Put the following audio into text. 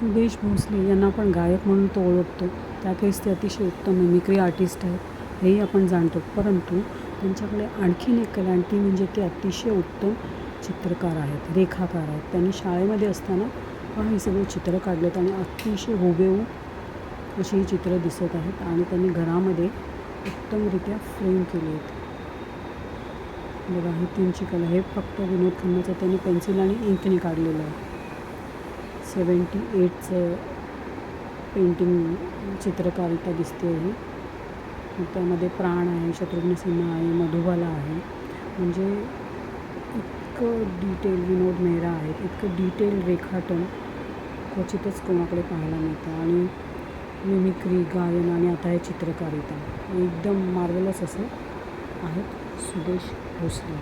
सुदेश भोसले यांना आपण गायक म्हणून तो ओळखतो. त्याखेरीज ते अतिशय उत्तम मिमिक्री आर्टिस्ट आहेत. हेही आपण जाणतो. परंतु त्यांच्याकडे आणखीन एक कला आणि ती म्हणजे ते अतिशय उत्तम चित्रकार आहेत रेखाकार आहेत. त्यांनी शाळेमध्ये असताना पण हे सगळी चित्रं काढलेत आणि अतिशय हुबेहूब अशी ही चित्रं दिसत आहेत आणि त्यांनी घरामध्ये उत्तमरित्या फ्रेम केली आहेत. बघा ही तीनची कला हे फक्त विनोद खन्नाचं. त्यांनी पेन्सिल आणि इंकने काढलेलं आहे. सेवन्टी एटचं पेंटिंग चित्रकारिता दिसते आहे. त्यामध्ये प्राण आहे शत्रुघ्न सिन्हा आहे मधुबाला आहे. म्हणजे इतकं डिटेल विनोद मेहरा आहेत इतकं डिटेल रेखाटन क्वचितच कोणाकडे पाहायला मिळतं. आणि मिमिक्री गायन आणि आता हे चित्रकारिता एकदम मार्वलस असं आहेत सुदेश भोसले.